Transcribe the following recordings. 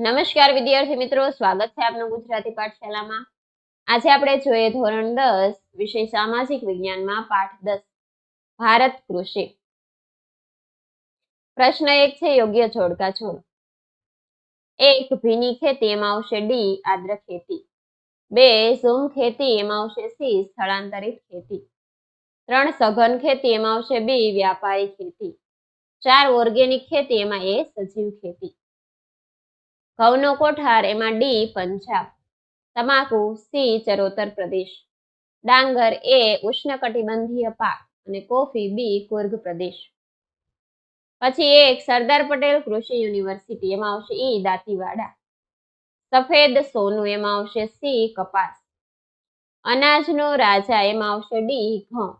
નમસ્કાર વિદ્યાર્થી મિત્રો, સ્વાગત છે આપનું ગુજરાતી પાઠશાલામાં આજે આપણે જોઈએ ધોરણ દસ, વિષય સામાજિક વિજ્ઞાનમાં પાઠ દસ, ભારત કૃષિ. પ્રશ્ન એક છે, યોગ્ય જોડકા છોડ. એક, ભીની ખેતી એમાં આવશે ડી આદ્ર ખેતી. બે, ઝૂમ ખેતી એમાં આવશે સી સ્થળાંતરિત ખેતી. ત્રણ, સઘન ખેતી એમાં આવશે બી વ્યાપારી ખેતી. ચાર, ઓર્ગેનિક ખેતી એમાં એ સજીવ ખેતી. ઘઉંનો કોઠાર એમાં ડી પંજાબ, તમાકુ સી ચરોતર પ્રદેશ, ડાંગર એ ઉષ્ણકટિબંધીય પાક અને કોફી બી કુર્ગ પ્રદેશ. પછી એક સરદાર પટેલ કૃષિ યુનિવર્સિટી, એમાં આવશે ઈ દાંતીવાડા. સફેદ સોનું એમાં આવશે સી કપાસ. અનાજનો રાજા એમાં આવશે ડી ઘઉં.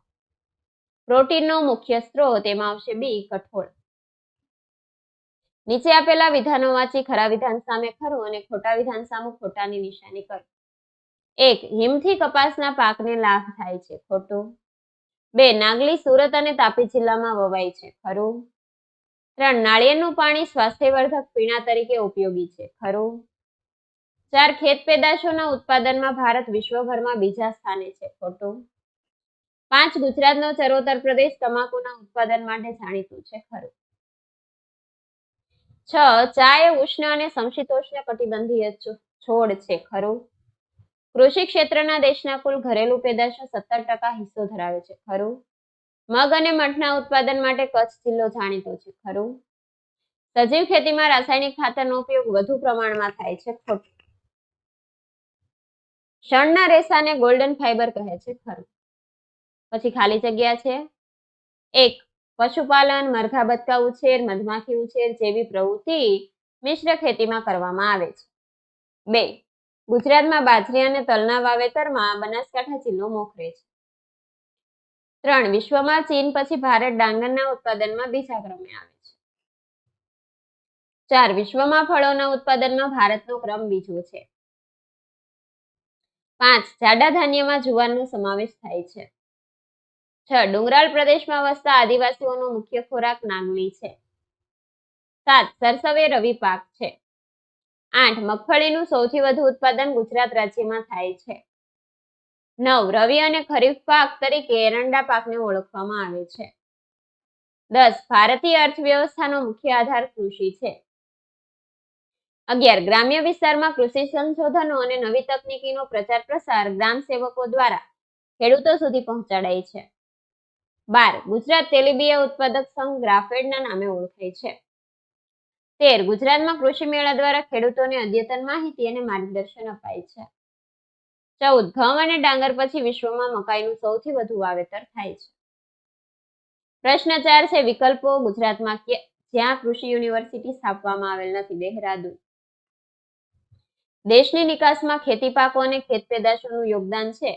પ્રોટીનનો મુખ્ય સ્ત્રોત એમાં આવશે બી કઠોળ. નીચે આપેલા વિધાનો વાંચી ખરા વિધાન સામે ખરું અને ખોટા વિધાન સામે ખોટાની નિશાની કરો. એક, હિમથી કપાસના પાકને લાભ થાય છે. ખોટું. બે, નાગલી સુરત અને તાપી જિલ્લામાં વવાય છે. ખરું. ત્રણ, નાળિયેરનું પાણી સ્વાસ્થ્યવર્ધક પીણા તરીકે ઉપયોગી છે. ખરું. ચાર, ખેત પેદાશોના ઉત્પાદનમાં ભારત વિશ્વભરમાં બીજા સ્થાને છે. ખોટું. પાંચ, ગુજરાતનો ચરોતર પ્રદેશ તમાકુના ઉત્પાદન માટે જાણીતું છે. ખરું. છ ચા એ ઉષ્ણ અને સમશીતોષ્ણ કટિબંધીય છોડ છે, ખરું? કૃષિ ક્ષેત્રના દેશના કુલ ઘરેલુ પેદાશનો સત્તર ટકા હિસ્સો ધરાવે છે, ખરું? મગ અને મઠના ઉત્પાદન માટે કચ્છ જિલ્લો જાણીતો છે, ખરું? સજીવ ખેતીમાં રાસાયણિક ખાતરનો ઉપયોગ વધુ પ્રમાણમાં થાય છે, ખોટું શણના રેસાને ગોલ્ડન ફાઈબર કહે છે, ખરું? પછી ખાલી જગ્યા છે? એક પશુપાલન, મરઘા બતકા ઉછેર, મધમાખી ઉછેર જેવી પ્રવૃત્તિ મિશ્ર ખેતીમાં કરવામાં આવે છે. બે, ગુજરાતમાં બાજરી અને તલના વાવેતરમાં બનાસકાંઠા જિલ્લો મોખરે છે. ત્રણ, વિશ્વમાં ચીન પછી ભારત ડાંગરના ઉત્પાદનમાં બીજા ક્રમે આવે છે. ચાર, વિશ્વમાં ફળોના ઉત્પાદનમાં ભારતનો ક્રમ બીજો છે. પાંચ, જાડા ધાન્યમાં જુવારનો સમાવેશ થાય છે. છ, ડુંગરાળ પ્રદેશમાં વસતા આદિવાસીઓનો મુખ્ય ખોરાક નાંગલી છે. સાત, સરસવે રવિ પાક છે. આઠ, મગફળીનું સૌથી વધુ ઉત્પાદન ગુજરાત રાજ્યમાં થાય છે. નવ, રવિ અને ખરીફ પાક તરીકે એરંડા પાકને ઓળખવામાં આવે છે. દસ, ભારતીય અર્થવ્યવસ્થાનો મુખ્ય આધાર કૃષિ છે. અગિયાર, ગ્રામ્ય વિસ્તારમાં કૃષિ સંશોધનો અને નવી તકનીકીનો પ્રચાર પ્રસાર ગ્રામ સેવકો દ્વારા ખેડૂતો સુધી પહોંચાડાય છે. બાર. ગુજરાત તેલીબિયા ઉત્પાદક સંઘ ગ્રાફેડના નામે ઓળખાય છે. તેર. ગુજરાતમાં કૃષિ મેળા દ્વારા ખેડૂતોને અદ્યતન માહિતી અને માર્ગદર્શન અપાય છે. ચૌદ. ઘઉં અને ડાંગર પછી વિશ્વમાં મકાઈનું સૌથી વધુ વાવેતર થાય છે. પ્રશ્ન ચાર છે, વિકલ્પો ગુજરાતમાં જ્યાં કૃષિ યુનિવર્સિટી સ્થાપવામાં આવેલ નથી. દેહરાદૂન. દેશની નિકાસમાં ખેતી પાકો અને ખેત પેદાશોનું યોગદાન છે.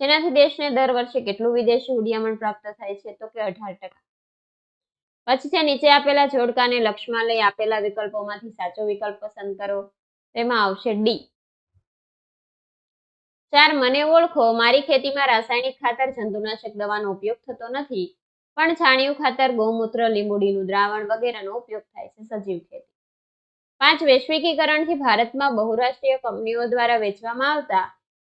જેનાથી દેશને દર વર્ષે કેટલું વિદેશી હુડિયામણ પ્રાપ્ત થાય છે તો કે અઢાર ટકા. પછી છે નીચે આપેલા જોડકાને લક્ષમાં લઈ આપેલા વિકલ્પોમાંથી સાચો વિકલ્પ પસંદ કરો. તેમાં આવશે ડી. ચાર, મને ઓળખો. મારી ખેતીમાં રાસાયણિક ખાતર, જંતુનાશક દવાનો ઉપયોગ થતો નથી, પણ છાણિયું ખાતર, ગૌમૂત્ર, લીંબુડીનું દ્રાવણ વગેરેનો ઉપયોગ થાય છે સજીવ ખેતી. પાંચ, વૈશ્વિકીકરણથી ભારતમાં બહુરાષ્ટ્રીય કંપનીઓ દ્વારા વેચવામાં આવતા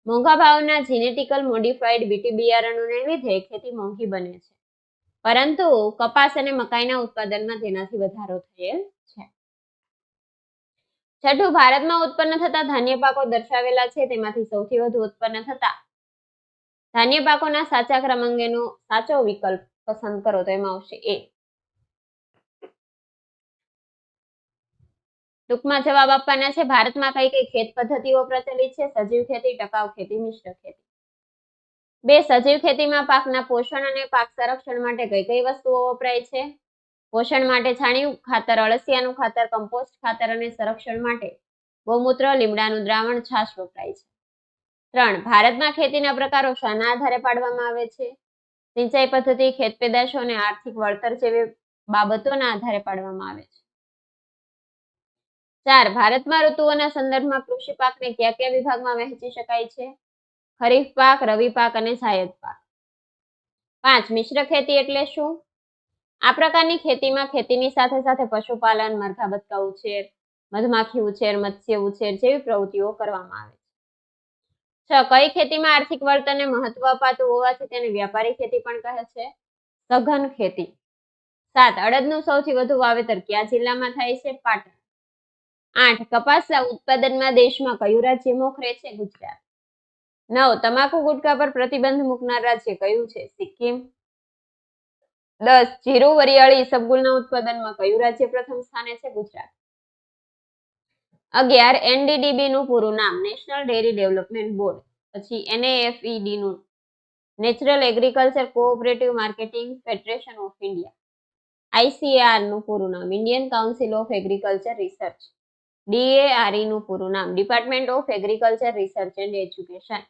મોંઘા ભાવના જીનેટિકલ મોડિફાઈડ બીટી બિયારણોને લીધે ખેતી મોંઘી બને છે. પરંતુ કપાસ અને મકાઈના ઉત્પાદનમાં તેનાથી વધારો થયેલ છે. છઠ્ઠું, ભારતમાં ઉત્પન્ન થતા ધાન્ય પાકો દર્શાવેલા છે. તેમાંથી સૌથી વધુ ઉત્પન્ન થતા ધાન્ય પાકોના સાચા ક્રમ અંગેનો સાચો વિકલ્પ પસંદ કરો તો એમાં આવશે એ. ટૂંકમાં જવાબ આપવાના છે, ભારતમાં કઈ કઈ ખેત પદ્ધતિઓ પ્રચલિત છે? સજીવ ખેતી, ટકાઉ ખેતી, મિશ્ર ખેતી. બે, સજીવ ખેતીમાં પાકના પોષણ અને પાક સંરક્ષણ માટે કઈ કઈ વસ્તુઓ વપરાય છે? પોષણ માટે છાણિયું, ખાતર અળસિયાનું ખાતર, કમ્પોસ્ટ ખાતર અને સંરક્ષણ માટે ગૌમૂત્ર, લીમડાનું દ્રાવણ, છાશ વપરાય છે. ત્રણ, ભારતમાં ખેતીના પ્રકારો શાના આધારે પાડવામાં આવે છે? સિંચાઈ પદ્ધતિ, ખેત પેદાશો અને આર્થિક વળતર જેવી બાબતોના આધારે પાડવામાં આવે છે. ચાર, ભારતમાં ઋતુઓના સંદર્ભમાં કૃષિ પાકને કયા કયા વિભાગમાં વહેંચી શકાય છે? ખરીફ પાક, રવિ પાક અને જાયદ પાક. પાંચ, મિશ્ર ખેતી એટલે શું? આ પ્રકારની ખેતીમાં ખેતીની સાથે સાથે પશુપાલન, મરઘા બતકા ઉછેર, મધમાખી ઉછેર, મત્સ્ય ઉછેર જેવી પ્રવૃત્તિઓ કરવામાં આવે છે. છ, કઈ ખેતીમાં આર્થિક વર્તનને મહત્વ અપાતું હોવાથી તેને વ્યાપારી ખેતી પણ કહે છે? સઘન ખેતી. સાત, અડદનું સૌથી વધુ વાવેતર કયા જિલ્લામાં થાય છે? પાટણ. આઠ કપાસના ઉત્પાદનમાં દેશમાં કયું રાજ્ય મોખરે છે ગુજરાત? નવ, તમાકુ ગુટખા પર પ્રતિબંધ મૂકનાર રાજ્ય કયું છે સિક્કિમ? દસ, જીરું, વરિયાળી, સબગુલના ઉત્પાદનમાં કયું રાજ્ય પ્રથમ સ્થાને છે ગુજરાત? અગિયાર એનડીડીબી નું પૂરું નામ નેશનલ ડેરી ડેવલપમેન્ટ બોર્ડ, પછી એનએએફઈડી નું natural agriculture cooperative marketing federation of India આઈસીએઆરનું પૂરું નામ Indian council of agriculture research. DARE નું પૂરું નામ department of agriculture research and education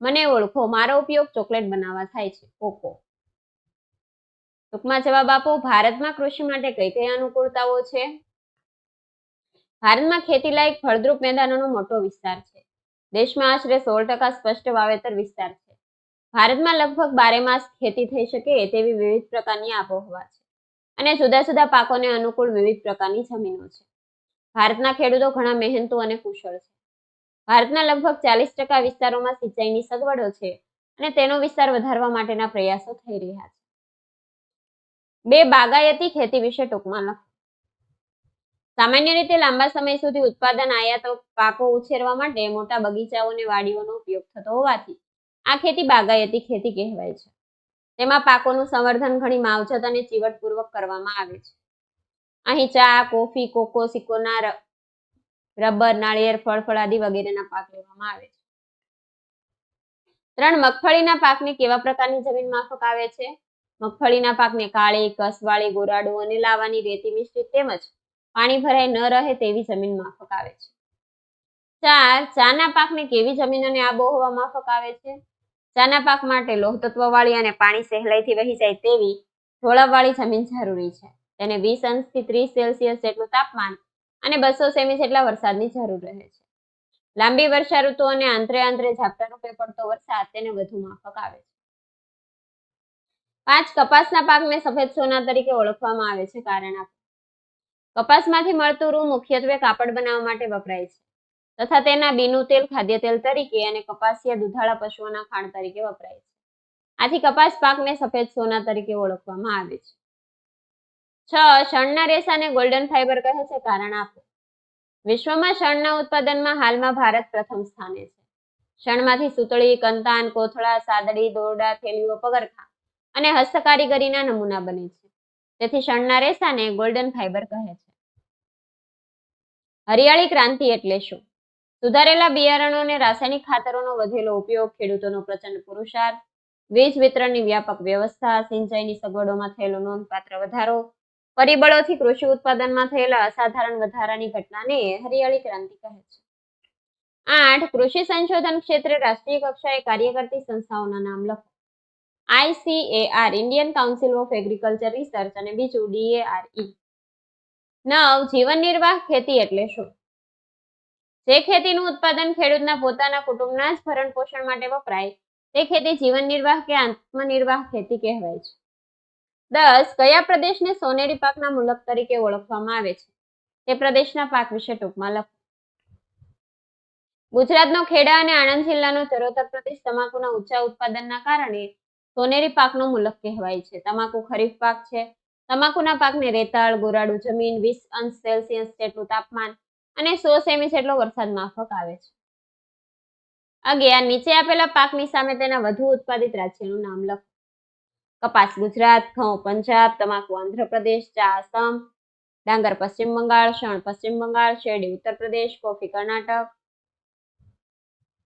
મને ઓળખો, મારો ઉપયોગ ચોકલેટ બનાવવા થાય છે. કોકો ટૂંકમાં જવાબ આપો, ભારતમાં કૃષિ માટે કઈ કઈ અનુકૂળતાઓ છે? ભારતમાં ખેતીલાયક ફળદ્રુપ મેદાનોનો મોટો વિસ્તાર છે. દેશમાં આશરે સોળ ટકા સ્પષ્ટ વાવેતર વિસ્તાર છે. ભારતમાં લગભગ બારે માસ ખેતી થઈ શકે તેવી વિવિધ પ્રકારની આબોહવા છે. અને જુદા જુદા પાકોને અનુકૂળ વિવિધ પ્રકારની જમીનો છે. ભારતના ખેડૂતો ઘણા મહેનતુ અને કુશળ છે. ભારતના લગભગ ચાલીસ ટકા વિસ્તારોમાં સિંચાઈની સગવડો છે અને તેનો વિસ્તાર વધારવા માટેના પ્રયાસો થઈ રહ્યા છે. બે બાગાયતી ખેતી વિશે ટૂંકમાં લખો. સામાન્ય રીતે લાંબા સમય સુધી ઉત્પાદન આયાતો પાકો ઉછેરવા માટે મોટા બગીચાઓ અને વાડીઓનો ઉપયોગ થતો હોવાથી આ ખેતી બાગાયતી ખેતી કહેવાય છે. તેમાં પાકોનું સંવર્ધન ઘણી માવજત અને ચીવટપૂર્વક કરવામાં આવે છે. અહીં ચા, કોફી કોકો સિકોના રબર, નાળિયેર, ફળફળ આદિ વગેરેના પાક લેવામાં આવે છે. ત્રણ મગફળીના પાકને કેવા પ્રકારની જમીન માફક આવે છે? મગફળીના પાકને કાળી, કસવાળી, ગોરાડું અને લાવાની રેતી મિશ્રિત તેમજ પાણી ભરાઈ ન રહે તેવી જમીન માફક આવે છે. ચાર, ચાના પાકને કેવી જમીન અને આબોહવા માફક આવે છે? ચાના પાક માટે લોહ અને પાણી સહેલાઈથી વહી જાય તેવી ઢોળાવવાળી જમીન જરૂરી છે. તેને વીસ અંશથી ત્રીસ સેલ્સિયસ જેટલું તાપમાન અને બસો સેમી જેટલા વરસાદની જરૂર રહે છે. લાંબી વર્ષા ઋતુ અને આંતરે આંતરે ઝાપટા રૂપે પડતો વરસાદ તેને વધુ માફક આવે છે. પાંચ, કપાસના પાકને સફેદ સોના તરીકે ઓળખવામાં આવે છે કારણ આપો. કપાસમાંથી મળતું રૂ મુખ્યત્વે કાપડ બનાવવા માટે વપરાય છે તથા તેના બીનું તેલ, ખાદ્ય તેલ તરીકે અને કપાસિયા દુધાળા પશુઓના ખાણ તરીકે વપરાય છે. આથી કપાસ પાકને સફેદ સોના તરીકે ઓળખવામાં આવે છે. છ, શણના રેસાને ગોલ્ડન ફાઈબર કહે છે, કારણ આપો. વિશ્વમાં શણના ઉત્પાદનમાં હાલમાં ભારત પ્રથમ સ્થાને છે. શણમાંથી સુતળી, કંતાન, કોથળા, સાદડી, દોરડા, થેલીઓ, પગરખા અને હસ્તકારીગરીના નમૂના બને છે. તેથી શણના રેસાને ગોલ્ડન ફાઈબર કહે છે. હરિયાળી ક્રાંતિ એટલે શું? સુધારેલા બિયારણો અને રાસાયણિક ખાતરોનો વધેલો ઉપયોગ, ખેડૂતોનો પ્રચંડ પુરુષાર્થ, વીજ વિતરણની વ્યાપક વ્યવસ્થા, સિંચાઈની સગવડોમાં થયેલો નોંધપાત્ર વધારો પરિબળોથી કૃષિ ઉત્પાદનમાં થયેલા અસાધારણ વધારાની ઘટનાને હરિયાળી ક્રાંતિ કહે છે. આઠ, કૃષિ સંશોધન ક્ષેત્રે રાષ્ટ્રીય કક્ષાએ કાર્ય કરતી સંસ્થાઓના નામ લખો. ICAR Indian council of agriculture research અને બીજું ડીએઆરઈ નવ, જીવન નિર્વાહ ખેતી એટલે શું? જે ખેતીનું ઉત્પાદન ખેડૂતના પોતાના કુટુંબના જ ભરણ પોષણ માટે વપરાય, તે ખેતી જીવન નિર્વાહ કે આત્મનિર્વાહ ખેતી કહેવાય છે. દસ કયા પ્રદેશને સોનેરી પાકના મુલક તરીકે ઓળખવામાં આવે છે? તે પ્રદેશના પાક વિશે ટૂંકમાં લખો. ગુજરાતનો ખેડા અને આણંદ જિલ્લાનો ચરોતર પ્રદેશ તમાકુના ઊંચા ઉત્પાદનના કારણે સોનેરી પાકનો મુલક કહેવાય છે. તમાકુ ખરીફ પાક છે. તમાકુના પાકને રેતાળ, ગોરાડુ જમીન, વીસ અંશ સેલ્સિયસ જેટલું તાપમાન અને સો સેમી જેટલો વરસાદ માફક આવે છે. અગિયાર નીચે આપેલા પાકની સામે તેના વધુ ઉત્પાદિત રાજ્યનું નામ લખો. કપાસ ગુજરાત, ઘઉં પંજાબ, તમાકુ આંધ્રપ્રદેશ, ચા આસામ, ડાંગર પશ્ચિમ બંગાળ, શણ પશ્ચિમ બંગાળ, શેરડી ઉત્તર પ્રદેશ, કોફી કર્ણાટક.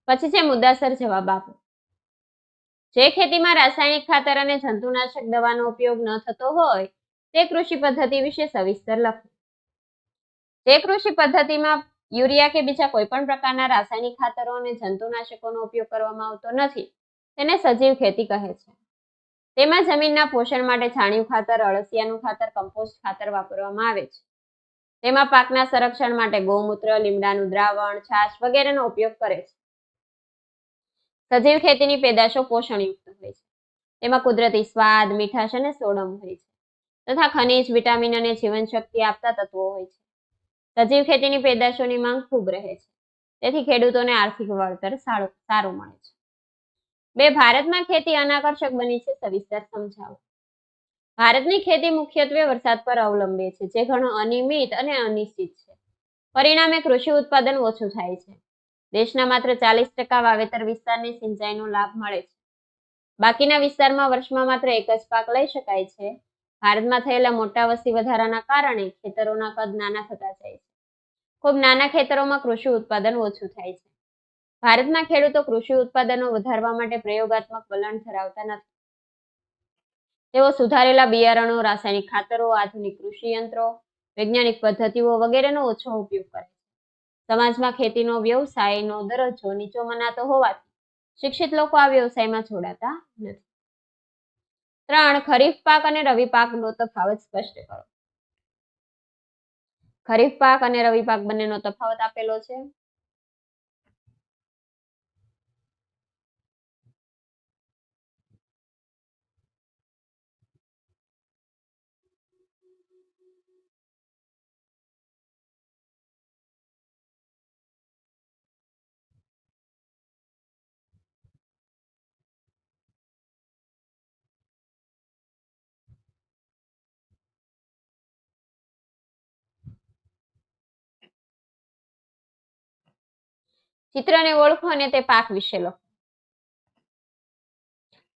પછી છે મુદ્દાસર જવાબ આપો. જે ખેતીમાં રાસાયણિક ખાતર અને જંતુનાશક દવાનો ઉપયોગ ન થતો હોય, તે કૃષિ પદ્ધતિ વિશે સવિસ્તર લખો. જે કૃષિ પદ્ધતિમાં યુરિયા કે બીજા કોઈ પણ પ્રકારના રાસાયણિક ખાતરો અને જંતુનાશકોનો ઉપયોગ કરવામાં આવતો નથી, તેને સજીવ ખેતી કહે છે. તેમાં જમીનના પોષણ માટે છાણિયું ખાતર, અળસિયાનું ખાતર, કમ્પોસ્ટ ખાતર વાપરવામાં આવે છે. તેમાં પાકના સંરક્ષણ માટે ગૌમૂત્ર, લીમડાનું દ્રાવણ, છાશ વગેરેનો ઉપયોગ કરે છે. સજીવ ખેતીની પેદાશો પોષણયુક્ત હોય છે. તેમાં કુદરતી સ્વાદ, મીઠાશ અને સોડમ હોય છે. તથા ખનિજ, વિટામિન અને જીવનશક્તિ આપતા તત્વો હોય છે. સજીવ ખેતીની પેદાશોની માંગ ખૂબ રહે છે. તેથી ખેડૂતોને આર્થિક વળતર સારું સારું મળે છે. બે ભારતમાં ખેતી અનાકર્ષક બની છે સવિસ્તર સમજાવો. ભારતની ખેતી મુખ્યત્વે વરસાદ પર અવલંબે છે, જે ઘણો અનિયમિત અને અનિશ્ચિત છે. પરિણામે કૃષિ ઉત્પાદન ઓછું થાય છે. દેશના માત્ર ચાલીસ ટકા વાવેતર વિસ્તારને સિંચાઈનો લાભ મળે છે. બાકીના વિસ્તારમાં વર્ષમાં માત્ર એક જ પાક લઈ શકાય છે. ભારતમાં થયેલા મોટા વસ્તી વધારાના કારણે ખેતરોના કદ નાના થતા જાય છે. ખૂબ નાના ખેતરોમાં કૃષિ ઉત્પાદન ઓછું થાય છે. ભારતના ખેડૂતો કૃષિ ઉત્પાદનો વધારવા માટે પ્રયોગાત્મક વલણ ધરાવતા નથી. તેઓ સુધારેલા બિયારણો, રાસાયણિક ખાતરો, આધુનિક કૃષિ યંત્રો, વૈજ્ઞાનિક પદ્ધતિઓ વગેરેનો ઓછો ઉપયોગ કરે છે. સમાજમાં ખેતીનો વ્યવસાયનો દરજ્જો નીચો મનાતો હોવાથી શિક્ષિત લોકો આ વ્યવસાયમાં જોડાતા નથી. ત્રણ, ખરીફ પાક અને રવિ પાકનો તફાવત સ્પષ્ટ કરો. ખરીફ પાક અને રવિ પાક બંનેનો તફાવત આપેલો છે. ચિત્રને ઓળખો અને તે પાક વિશે લખો.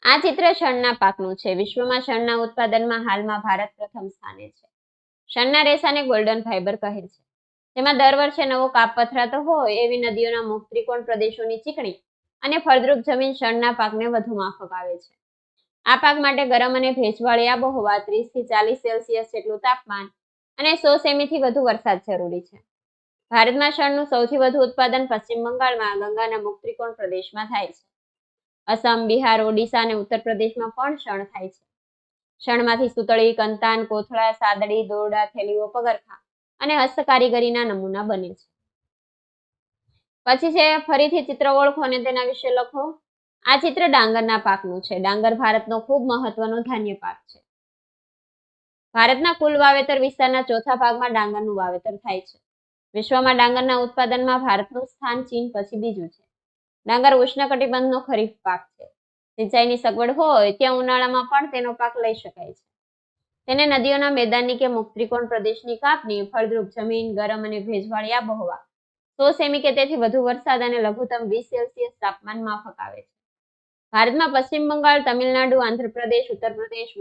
આ ચિત્ર શણના પાકનું છે. વિશ્વમાં શણના ઉત્પાદનમાં હાલમાં ભારત પ્રથમ સ્થાને છે. શણના રેસાને ગોલ્ડન ફાઇબર કહે છે. તેમાં દર વર્ષે નવો કાપ પથરાતો હોય એવી નદીઓના મુખ ત્રિકોણ પ્રદેશોની ચીકણી અને ફળદ્રુપ જમીન શણના પાકને વધુ માફક આવે છે. આ પાક માટે ગરમ અને ભેજવાળી આબોહવા ત્રીસથી ચાલીસ સેલ્સિયસ જેટલું તાપમાન અને સો સેમીથી વધુ વરસાદ જરૂરી છે. ભારતમાં શણનું સૌથી વધુ ઉત્પાદન પશ્ચિમ બંગાળમાં, ગંગાના મુખ ત્રિકોણ પ્રદેશમાં થાય છે. અસમ, બિહાર, ઓડિશા અને ઉત્તર પ્રદેશમાં પણ શણ થાય છે. શણમાંથી સુતળી, કંતાન, કોથળા, સાદડી, દોરડા, થેલીઓ પગરખા અને હસ્તકારીગરીના નમૂના બને છે. પછી છે, ફરીથી ચિત્ર ઓળખો અને તેના વિશે લખો. આ ચિત્ર ડાંગરના પાકનું છે. ડાંગર ભારતનો ખૂબ મહત્વનો ધાન્ય પાક છે. ભારતના કુલ વાવેતર વિસ્તારના ચોથા ભાગમાં ડાંગરનું વાવેતર થાય છે. વિશ્વમાં ડાંગરના ઉત્પાદનમાં ભારતનું સ્થાન ચીન પછી બીજું છે. ડાંગર ઉષ્ણકટિબંધનો ખરીફ પાક છે. સિંચાઈની સગવડ હોય ત્યાં ઉનાળામાં પણ તેનો પાક લઈ શકાય છે. તેને નદીઓના મેદાનની કે મુક્ત ત્રિકોણ પ્રદેશની કાપની ફળદ્રુપ જમીન, ગરમ અને ભેજવાળી આબોહવા સો સેમી કે તેથી વધુ વરસાદ અને લઘુત્તમ વીસ સેલ્સિયસ તાપમાન માફક આવે છે. ભારતમાં પશ્ચિમ બંગાળ, તમિલનાડુ, આંધ્રપ્રદેશ ઉત્તર પ્રદેશ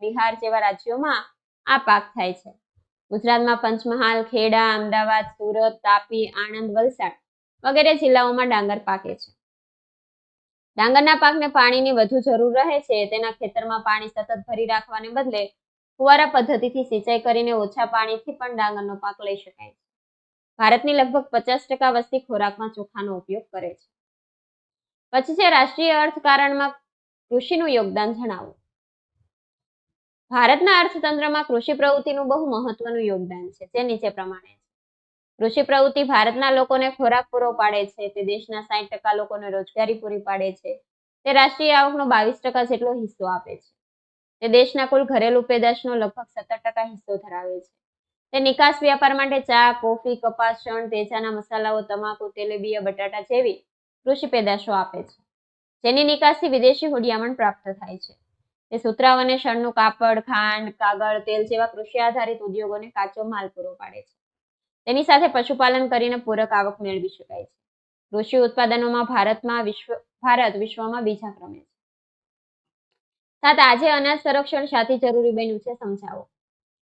બિહાર જેવા રાજ્યોમાં આ પાક થાય છે. ગુજરાતમાં પંચમહાલ, ખેડા, અમદાવાદ, સુરત, તાપી, આણંદ, વલસાડ વગેરે જિલ્લાઓમાં ડાંગર પાકે છે. ડાંગરના પાકને પાણીની વધુ જરૂર રહે છે. તેના ખેતરમાં પાણી સતત ભરી રાખવાને બદલે ફુવારા પદ્ધતિથી સિંચાઈ કરીને ઓછા પાણીથી પણ ડાંગરનો પાક લઈ શકાય છે. ભારતની લગભગ પચાસ ટકા વસ્તી ખોરાકમાં ચોખાનો ઉપયોગ કરે છે. પછી છે રાષ્ટ્રીય અર્થકારણમાં કૃષિનું યોગદાન જણાવો. ભારતના અર્થતંત્રમાં કૃષિ પ્રવૃત્તિનું બહુ મહત્વનું યોગદાન છે, જે નીચે પ્રમાણે કૃષિ પ્રવૃત્તિ ભારતના લોકોને ખોરાક પૂરો પાડે છે, તે દેશના સાઈઠ ટકા લોકોને રોજગારી પૂરી પાડે છે, તે રાષ્ટ્રીય આવકનો બાવીસ ટકા જેટલો હિસ્સો આપે છે. તે દેશના કુલ ઘરેલુ પેદાશનો લગભગ સત્તર ટકા હિસ્સો ધરાવે છે. તે નિકાસ વ્યાપાર માટે ચા, કોફી, કપાસ, શણ, તેજાના મસાલાઓ, તમાકુ, તેલીબિયા, બટાટા જેવી કૃષિ પેદાશો આપે છે. જેની નિકાસથી વિદેશી હુડિયામણ પ્રાપ્ત થાય છે. તે સુતરાઉ અને શણનું કાપડ, ખાંડ, કાગળ, તેલ જેવા કૃષિ આધારિત ઉદ્યોગોને કાચો માલ પૂરો પાડે છે. તેની સાથે પશુપાલન કરીને પૂરક આવક મેળવી શકાય છે. કૃષિ ઉત્પાદનોમાં ભારતમાં વિશ્વ, ભારત વિશ્વમાં બીજા ક્રમે છે. સાથે આજે અનાજ સંરક્ષણ સાથી જરૂરી બન્યું છે સમજાવો.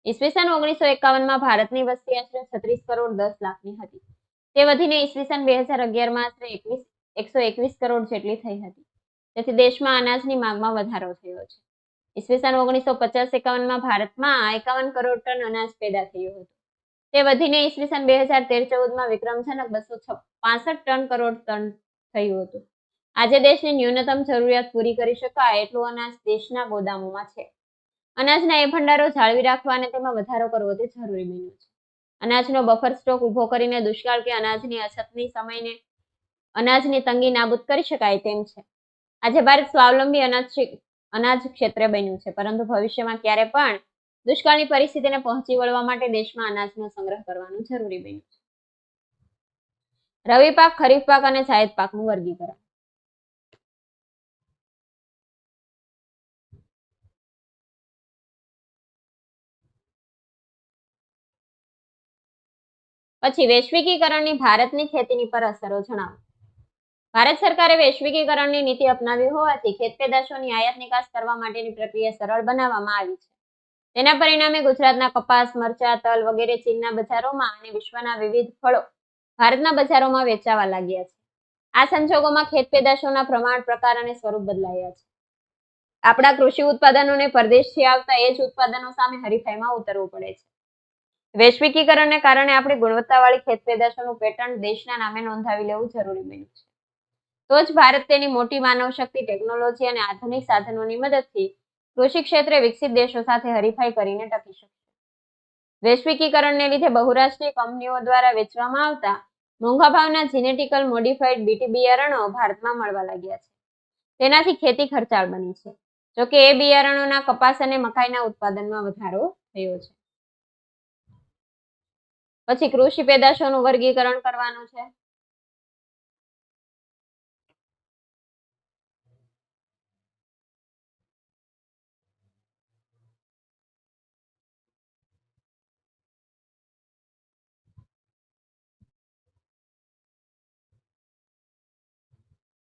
ઈસવીસન ઓગણીસો એકાવનમાં ભારતની વસ્તી આશરે છત્રીસ કરોડ દસ લાખની હતી. તે વધીને ઈસવીસન બે હજાર અગિયારમાં આશરે એકવીસ, એકસો એકવીસ કરોડ જેટલી થઈ હતી. તેથી દેશમાં અનાજની માંગમાં વધારો થયો છે. ઈસવીસન ઓગણીસો પચાસ એકાવનમાં ભારતમાં એકાવન કરોડ ટન અનાજ પેદા થયું હતું. તે વધીને ઈસવીસન બે હજાર તેર ચૌદમાં વિક્રમજનક બસો પાસઠ ટન કરોડ ટન થયું હતું. આજે દેશની ન્યૂનતમ જરૂરિયાત પૂરી કરી શકાય એટલું અનાજ દેશના ગોદામોમાં છે. અનાજના એ ભંડારો જાળવી રાખવા અને તેમાં વધારો કરવો તે જરૂરી બન્યું છે. અનાજનો બફર સ્ટોક ઊભો કરીને દુષ્કાળ કે અનાજની અછતની સમયને, અનાજની તંગી નાબૂદ કરી શકાય તેમ છે. આજે ભારત સ્વાવલંબી અનાજ અનાજ ક્ષેત્રે બન્યું છે, પરંતુ ભવિષ્યમાં ક્યારે પણ દુષ્કાળની પરિસ્થિતિને પહોંચી વળવા માટે દેશમાં અનાજનો સંગ્રહ કરવાનું જરૂરી બન્યું છે. રવિ પાક, ખરીફ પાક અને જાયદ પાકનું વર્ગીકરણ. પછી વૈશ્વિકીકરણની ભારતની ખેતીની પર અસરો જણાવો. ભારત સરકારે વૈશ્વિકીકરણની નીતિ અપનાવી હોવાથી ખેત આયાત નિકાસ કરવા માટેની પ્રક્રિયા સરળ બનાવવામાં આવી છે. તેના પરિણામે ગુજરાતના કપાસ, મરચા, તલ વગેરે ચીનના બજારોમાં અને વિશ્વના વિવિધ ફળો ભારતના બજારોમાં વેચાવા લાગ્યા છે. આ સંજોગોમાં ખેત પ્રમાણ, પ્રકાર અને સ્વરૂપ બદલાયા છે. આપણા કૃષિ ઉત્પાદનોને પરદેશથી આવતા એ જ ઉત્પાદનો સામે હરીફાઈમાં ઉતરવું પડે છે. વૈશ્વિકીકરણને કારણે આપણે ગુણવત્તાવાળી ખેત પેદાશોનું પેટર્ન દેશના નામે નોંધાવી લેવું જરૂરી બન્યું છે. તો જ ભારત તેની મોટી માનવ શક્તિ ટેકનોલોજી અને આધુનિક સાધનોની મદદથી કૃષિ ક્ષેત્રે વિકસિત દેશો સાથે હરીફાઈ કરીને ટકી શકશે. વૈશ્વિકીકરણને લીધે બહુરાષ્ટ્રીય કંપનીઓ દ્વારા વેચવામાં આવતા મોંઘા ભાવના જીનેટિકલ મોડિફાઈડ બીટી બિયારણો ભારતમાં મળવા લાગ્યા છે. તેનાથી ખેતી ખર્ચાળ બની છે. જોકે એ બિયારણોના કપાસ અને મકાઈના ઉત્પાદનમાં વધારો થયો છે. પછી કૃષિ પેદાશોનું વર્ગીકરણ કરવાનું છે.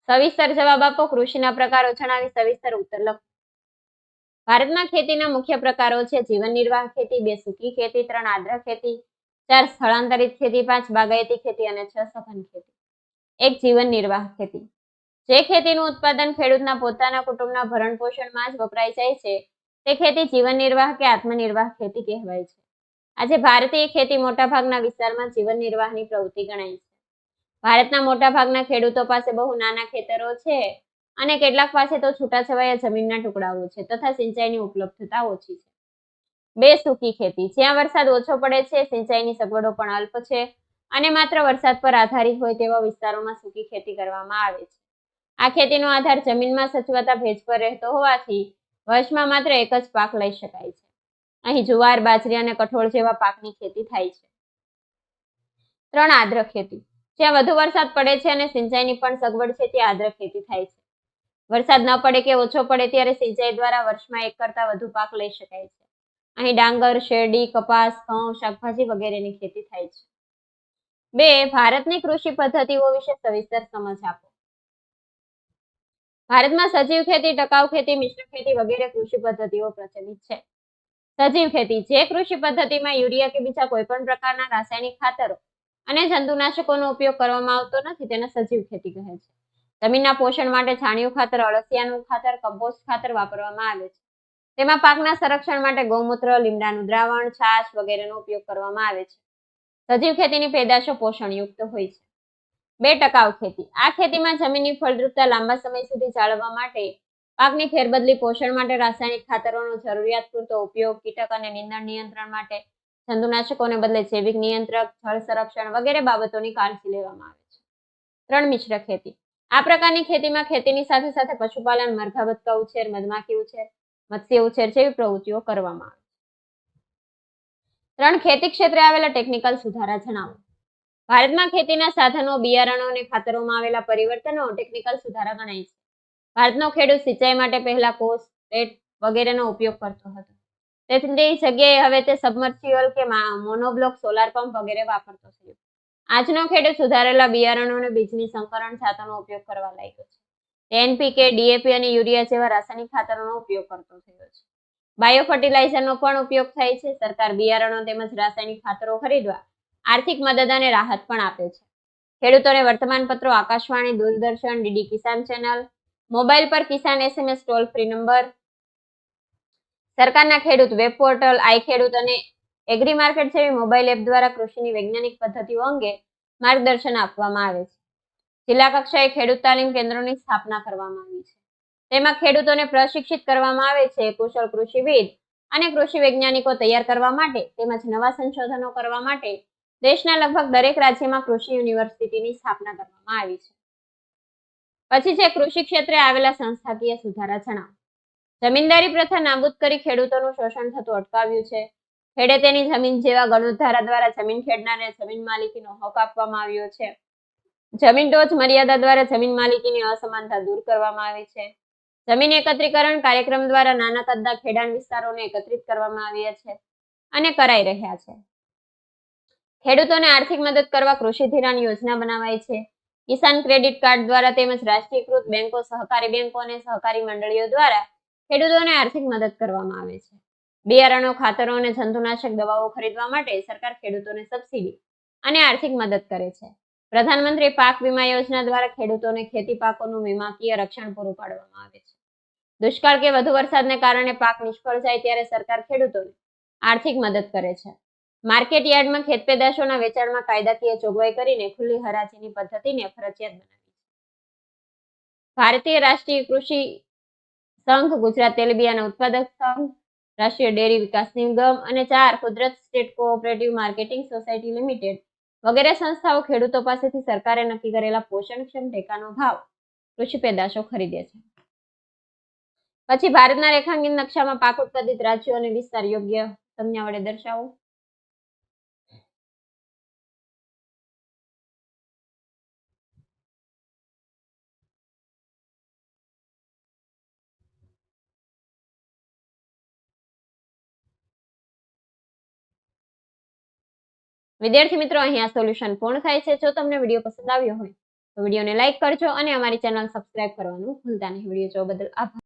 સવિસ્તર જવાબ આપો. કૃષિના પ્રકારો જણાવી સવિસ્તર ઉત્તર લખો ભારતમાં ખેતીના મુખ્ય પ્રકારો છે જીવન નિર્વાહ ખેતી, બે સૂકી ખેતી, ત્રણ આદ્ર ખેતી, ચાર સ્થળાંતરિત ખેતી, પાંચ બાગાયતી ખેતી અને છ સઘન ખેતી. એક જીવન નિર્વાહ ખેતી. જે ખેતીનું ઉત્પાદન ખેડૂતના પોતાના કુટુંબના ભરણ પોષણમાં જ વપરાઈ જાય છે, તે ખેતી જીવન નિર્વાહ કે આત્મનિર્વાહ ખેતી કહેવાય છે. આજે ભારતીય ખેતી મોટાભાગના વિસ્તારમાં જીવન નિર્વાહની પ્રવૃત્તિ ગણાય છે. ભારતના મોટાભાગના ખેડૂતો પાસે બહુ નાના ખેતરો છે અને કેટલાક પાસે તો છૂટાછવાયા જમીનના ટુકડાઓ છે તથા સિંચાઈની ઉપલબ્ધતા ઓછી છે. બે સૂકી ખેતી, જ્યાં વરસાદ ઓછો પડે છે, સિંચાઈની સગવડો પણ અલ્પ છે અને માત્ર વરસાદ પર આધારિત હોય તેવા વિસ્તારોમાં સૂકી ખેતી કરવામાં આવે છે. આ ખેતીનો આધાર જમીનમાં સચવાતા ભેજ પર રહેતો હોવાથી વર્ષમાં માત્ર એક જ પાક લઈ શકાય છે. અહીં જુવાર, બાજરી અને કઠોળ જેવા પાકની ખેતી થાય છે. ત્રણ આદ્ર ખેતી જ્યાં વધુ વરસાદ પડે છે અને સિંચાઈની પણ સગવડ છે, ત્યાં આદ્ર ખેતી થાય છે. વરસાદ ન પડે કે ઓછો પડે ત્યારે સિંચાઈ દ્વારા વર્ષમાં એક કરતા વધુ પાક લઈ શકાય છે. અહીં ડાંગર, શેરડી, કપાસ, ઘઉં, શાકભાજી વગેરેની ખેતી થાય છે. બે, ભારતની કૃષિ પદ્ધતિઓ વિશે સવિસ્તર સમજ આપો. ભારતમાં સજીવ ખેતી, ટકાઉ ખેતી, મિશ્ર ખેતી વગેરે કૃષિ પદ્ધતિઓ પ્રચલિત છે. સજીવ ખેતી, જે કૃષિ પદ્ધતિમાં યુરિયા કે બીજા કોઈ પણ પ્રકારના રાસાયણિક ખાતરો અને જંતુનાશકોનો ઉપયોગ કરવામાં આવતો નથી, તેને સજીવ ખેતી કહે છે. જમીનના પોષણ માટે છાણિયું ખાતર, અળસિયાનું ખાતર, કમ્પોસ્ટ ખાતર વાપરવામાં આવે છે. તેમાં પાકના સંરક્ષણ માટે ગૌમૂત્ર, લીમડાનું દ્રાવણ, છાશ વગેરેનો ઉપયોગ કરવામાં આવે છે. સજીવ ખેતીની પેદાશો પોષણયુક્ત હોય છે. બે ટકાઉ ખેતી. આ ખેતીમાં જમીનની ફળદ્રુપતા લાંબા સમય સુધી જાળવવા માટે પાકની ફેરબદલી પોષણ માટે રાસાયણિક ખાતરોનો જરૂરિયાત પૂરતો ઉપયોગ, કીટક અને નિંદણ નિયંત્રણ માટે જંતુનાશકોને બદલે જૈવિક નિયંત્રક, જળ સંરક્ષણ વગેરે બાબતોની કાળજી લેવામાં આવે છે. ત્રણ મિશ્ર ખેતી. આ પ્રકારની ખેતીમાં ખેતીની સાથે સાથે પશુપાલન, મરઘા ઉછેર, મધમાખી ઉછેર, મત્સ્ય ઉછેર જેવી પ્રવૃત્તિઓ કરવામાં આવે ત્રણ ખેતી ક્ષેત્રે આવેલા ટેકનિકલ સુધારા જણાવો. ભારતમાં ખેતીના સાધનો, બિયારણો અને ખાતરોમાં આવેલા પરિવર્તનો ટેકનિકલ સુધારા ગણાય છે. ભારતનો ખેડૂત સિંચાઈ માટે પહેલા કોસ પેટ વગેરેનો ઉપયોગ કરતો હતો. તેથી જગ્યાએ હવે તે સબમર્સિબલ કે મોનોબ્લોક સોલાર પંપ વગેરે વાપરતો થયો આજનો ખેડૂત સુધારેલા બિયારણો અને બીજની સંકરણ જાતોનો ઉપયોગ કરવા લાગ્યો છે. એનપીકે ડીએપી અને યુરિયા જેવા રાસાયણિક ખાતરોનો ઉપયોગ કરતો થયો છે. બાયો ફર્ટિલાઇઝરનો પણ ઉપયોગ થાય છે. સરકાર બિયારણો તેમજ રાસાયણિક ખાતરો ખરીદવા આર્થિક મદદ અને રાહત પણ આપે છે. ખેડૂતોને વર્તમાન પત્રો Akashvani, Doordarshan, DD Kisan channel, mobile પર Kisan SMS toll free number સરકારના ખેડૂત, વેબ પોર્ટલ, આઈ ખેડૂત અને એગ્રી માર્કેટ જેવી મોબાઈલ એપ દ્વારા કૃષિની વૈજ્ઞાનિક પદ્ધતિઓ અંગે માર્ગદર્શન આપવામાં આવે છે. જિલ્લા કક્ષાએ ખેડૂત તાલીમ કેન્દ્રોની સ્થાપના કરવામાં આવી છે. તેમાં ખેડૂતોને પ્રશિક્ષિત કરવામાં આવે છે, કુશળ કૃષિવિદ અને કૃષિ વૈજ્ઞાનિકો તૈયાર કરવા માટે તેમજ નવા સંશોધનો કરવા માટે દેશના લગભગ દરેક રાજ્યમાં કૃષિ યુનિવર્સિટીની સ્થાપના કરવામાં આવી છે. પછી છે કૃષિ ક્ષેત્રે આવેલા સંસ્થાકીય સુધારા જણાવો. જમીનદારી પ્રથા નાબૂદ કરી ખેડૂતોનું શોષણ થતું અટકાવ્યું છે. ખેડે તેની જમીન જેવા ગણોદ્ધારા દ્વારા જમીન ખેડનારને જમીન માલિકીનો હક આપવામાં આવ્યો છે. જમીન ટોચ મર્યાદા દ્વારા જમીન માલિકીની અસમાનતા દૂર કરવામાં આવી છે. જમીન એકત્રીકરણ કાર્યક્રમ દ્વારા નાના કદના ખેડાણ વિસ્તારોને એકત્રિત કરવામાં આવ્યા છે અને કરાઈ રહ્યા છે. ખેડૂતોને આર્થિક મદદ કરવા કૃષિ ધિરાણ યોજના બનાવાઈ છે. કિસાન ક્રેડિટ કાર્ડ દ્વારા તેમજ રાષ્ટ્રીયકૃત બેંકો, સહકારી બેંકો અને સહકારી મંડળીઓ દ્વારા ખેડૂતોને આર્થિક મદદ કરવામાં આવે છે. બિયારણો, ખાતરો અને જંતુનાશક દવાઓ ખરીદવા માટે સરકાર ખેડૂતોને સબસિડી અને આર્થિક મદદ કરે છે. પ્રધાનમંત્રી પાક વીમા યોજના દ્વારા ખેડૂતોને ખેતી પાકોનું વીમાકીય રક્ષણ પૂરું પાડવામાં આવે છે. દુષ્કાળ કે વધુ વરસાદને કારણે પાક નિષ્ફળ જાય ત્યારે સરકાર ખેડૂતોને આર્થિક મદદ કરે છે. માર્કેટ યાર્ડમાં ખેત પેદાશોના વેચાણમાં કાયદાકીય જોગવાઈ કરીને ખુલ્લી હરાજીની પદ્ધતિને ફરજિયાત બનાવી છે. ભારતીય રાષ્ટ્રીય કૃષિ સંઘ, ગુજરાત તેલીબિયાના ઉત્પાદક સંઘ, રાષ્ટ્રીય ડેરી વિકાસ નિગમ અને ચાર કુદરત state cooperative marketing society limited વગેરે સંસ્થાઓ ખેડૂતો પાસેથી સરકારે નક્કી કરેલા પોષણક્ષમ ટેકાનો ભાવ કૃષિ પેદાશો ખરીદે છે. પછી ભારતના રેખાંકિત નકશામાં પાક ઉત્પાદિત રાજ્યો અને વિસ્તાર યોગ્ય સંજ્ઞા વડે દર્શાવો. વિદ્યાર્થી મિત્રો અહીંયા સોલ્યુશન પૂર્ણ થાય છે. જો તમને વીડિયો પસંદ આવ્યો હોય તો વિડીયોને લાઇક કરજો અને અમારી ચેનલ સબસ્ક્રાઇબ કરવાનું ભૂલતા નહીં. વીડિયો જોવા બદલ આભાર.